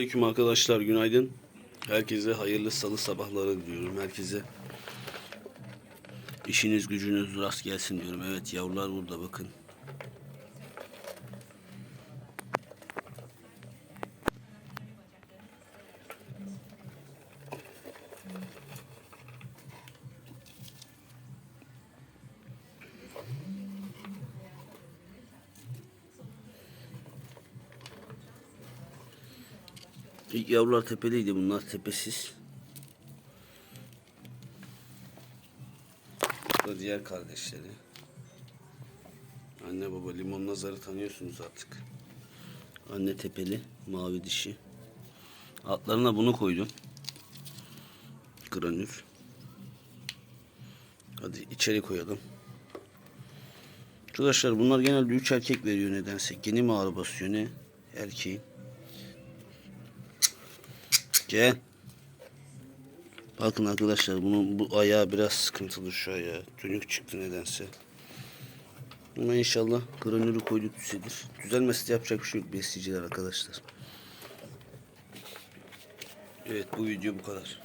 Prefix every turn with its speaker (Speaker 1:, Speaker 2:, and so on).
Speaker 1: Aleyküm arkadaşlar günaydın. Herkese hayırlı salı sabahları diliyorum herkese. İşiniz gücünüz rast gelsin diyorum. Evet yavrular burada bakın. İlk yavrular tepeliydi bunlar tepesiz. Bu diğer kardeşleri. Anne baba limon nazarı tanıyorsunuz artık. Anne tepeli mavi dişi. Altlarına bunu koydum. Granül. Hadi içeri koyalım. Arkadaşlar bunlar genelde 3 erkek veriyor nedense. Geni mi ağır basıyor ne? Erkeğin. Gel. Bakın arkadaşlar bunun bu ayağı biraz sıkıntılı şu ayağı. Dönük çıktı nedense. Ama inşallah granülü koyduk düzelir. Düzelmesi de yapacak bir şey yok besleyiciler arkadaşlar. Evet bu video bu kadar.